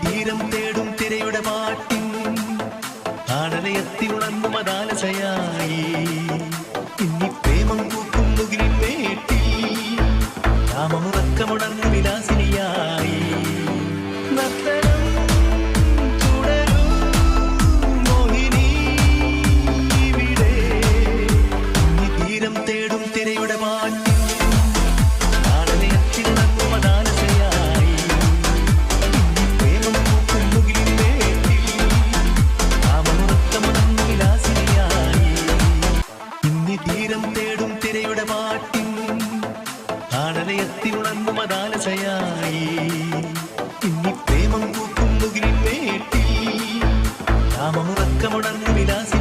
ധീരം തേടും തിരയുടെ പാട്ടിൻ ആടലയത്തി ഉണങ്ങും അതാലസയായി ഇന്നി പ്രേമം പൂക്കും മുകിലിൻ വേട്ടി രാമമുറക്കമുണങ്ങും വിലാസിനിയായി. നത്തന ഉയരം തേടും തിരയുടെ പാട്ടിൻ. ആണലയത്തി ഉണങ്ങും മതാലസയായി ഇനി പ്രേമം കൂക്കും മുകിലിൻ വേട്ടി രാമമുറക്കമുണർന്നു വിലാസ